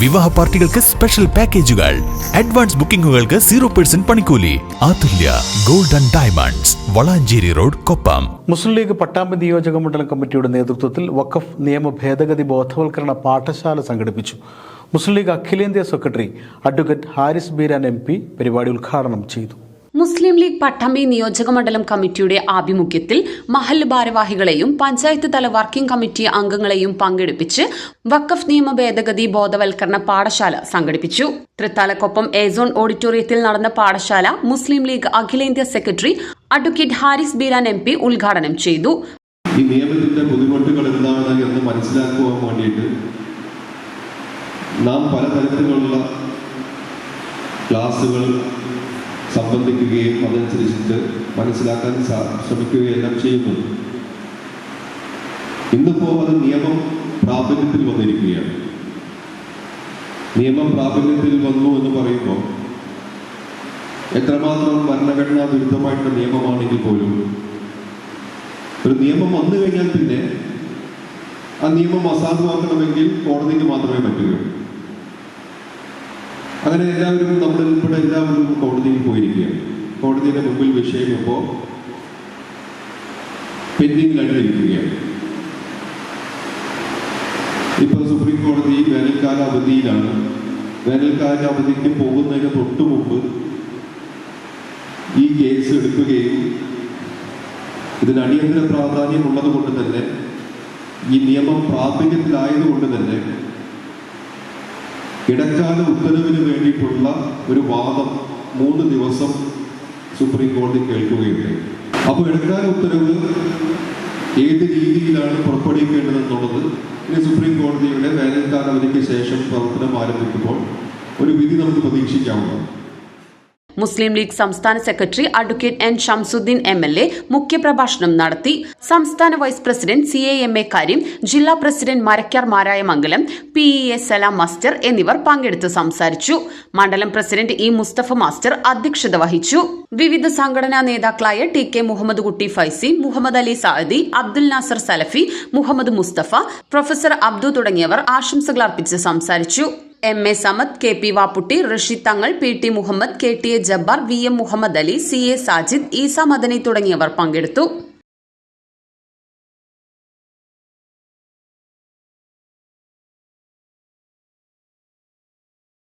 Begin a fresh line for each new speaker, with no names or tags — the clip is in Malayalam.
വിവാഹ പാർട്ടികൾക്ക് സ്പെഷ്യൽ പാക്കേജുകൾ അഡ്വാൻസ് ബുക്കിംഗുകൾക്ക് സീറോ പെർസെന്റ് പണിക്കൂലി. Athulya golden diamonds Valanchery road Koppam.
Muslim League Pattambi നിയോജക മണ്ഡലം കമ്മിറ്റിയുടെ നേതൃത്വത്തിൽ വഖഫ് നിയമ ഭേദഗതി ബോധവൽക്കരണ പാഠശാല സംഘടിപ്പിച്ചു. മുസ്ലിം ലീഗ് അഖിലേന്ത്യാ secretary advocate Haris Beeran M പരിപാടി ഉദ്ഘാടനം ചെയ്തു.
മുസ്ലിം ലീഗ് പട്ടാമ്പി നിയോജക മണ്ഡലം കമ്മിറ്റിയുടെ ആഭിമുഖ്യത്തിൽ മഹല്ല് ഭാരവാഹികളെയും പഞ്ചായത്ത് തല വർക്കിംഗ് കമ്മിറ്റി അംഗങ്ങളെയും പങ്കെടുപ്പിച്ച് വഖഫ് നിയമ ഭേദഗതി ബോധവൽക്കരണ പാഠശാല സംഘടിപ്പിച്ചു. തൃത്താലക്കൊപ്പം എ സോൺ ഓഡിറ്റോറിയത്തിൽ നടന്ന പാഠശാല മുസ്ലിം ലീഗ് അഖിലേന്ത്യാ secretary advocate Haris Beeran M P ഉദ്ഘാടനം ചെയ്തു.
ഈ നിയമത്തിന്റെ ബുദ്ധിമുട്ടുകൾ എന്താണ് എന്ന് മനസ്സിലാക്കുവാൻ വേണ്ടിയിട്ട് നാം പലതരത്തിലുള്ള ക്ലാസ്സുകൾ സംബന്ധിക്കുകയും അതനുസരിച്ചിട്ട് മനസ്സിലാക്കാൻ ശ്രമിക്കുകയെല്ലാം ചെയ്യുന്നു ഇന്നിപ്പോൾ അത് നിയമം പ്രാബല്യത്തിൽ വന്നിരിക്കുകയാണ്. നിയമം പ്രാബല്യത്തിൽ വന്നു എന്ന് പറയുമ്പോൾ എത്രമാത്രം ഭരണഘടനാ വിരുദ്ധമായിട്ടുള്ള നിയമമാണെങ്കിൽ പോലും ഒരു നിയമം വന്നു കഴിഞ്ഞാൽ പിന്നെ ആ നിയമം അസാധുവാക്കണമെങ്കിൽ കോടതിക്ക് മാത്രമേ പറ്റുകയുള്ളൂ. അങ്ങനെ എല്ലാവരും നമ്മൾ ഉൾപ്പെടെ എല്ലാവരും കോടതിയിൽ പോയിരിക്കുകയാണ്. കോടതിയുടെ മുമ്പിൽ വിഷയം ഇപ്പോൾ പെൻഡിങ്ങിലായിട്ടിരിക്കുകയാണ് ഇപ്പോൾ സുപ്രീം കോടതി വേനൽക്കാല അവധിയിലാണ് വേനൽക്കാല അവധിക്ക് പോകുന്നതിന് തൊട്ടു മുമ്പ് ഈ കേസ് എടുക്കുകയും ഇതിന് അടിയന്തര പ്രാധാന്യം ഉള്ളത് കൊണ്ട് തന്നെ ഈ നിയമം പ്രാബല്യത്തിലായതുകൊണ്ട് തന്നെ ഇടക്കാല ഉത്തരവിന് വേണ്ടിയിട്ടുള്ള ഒരു വാദം മൂന്ന് ദിവസം സുപ്രീം കോടതി കേൾക്കുകയുണ്ടായി. അപ്പോൾ ഇടക്കാല ഉത്തരവ് ഏത് രീതിയിലാണ് പുറപ്പെടുവിക്കേണ്ടതെന്നുള്ളത് ഇനി സുപ്രീം കോടതിയുടെ വേനൽക്കാല അവധിക്ക് ശേഷം പ്രവർത്തനം ആരംഭിക്കുമ്പോൾ ഒരു വിധി നമുക്ക് പ്രതീക്ഷിക്കാവുന്നതാണ്.
മുസ്ലിം ലീഗ് സംസ്ഥാന secretary advocate N Shamsuddin M L A മുഖ്യപ്രഭാഷണം നടത്തി. സംസ്ഥാന vice president C A M A കാര്യം ജില്ലാ president Marakkar Marayamangalam P E A Salam master എന്നിവർ പങ്കെടുത്ത് സംസാരിച്ചു. മണ്ഡലം പ്രസിഡന്റ് ഇ മുസ്തഫ മാസ്റ്റർ അധ്യക്ഷത വഹിച്ചു. വിവിധ സംഘടനാ നേതാക്കളായ T K Muhammad Kutty Faizy Muhammad Ali Saadi Abdul Nasar Salafi Muhammad Mustafa professor Abdu തുടങ്ങിയവർ ആശംസകൾ അർപ്പിച്ച് സംസാരിച്ചു. M A Samad K P Vapputty Rasheed Thangal P T Muhammad K T A Jabbar V M Muhammad Ali C A Sajid Esa Madani തുടങ്ങിയവർ പങ്കെടുത്തു.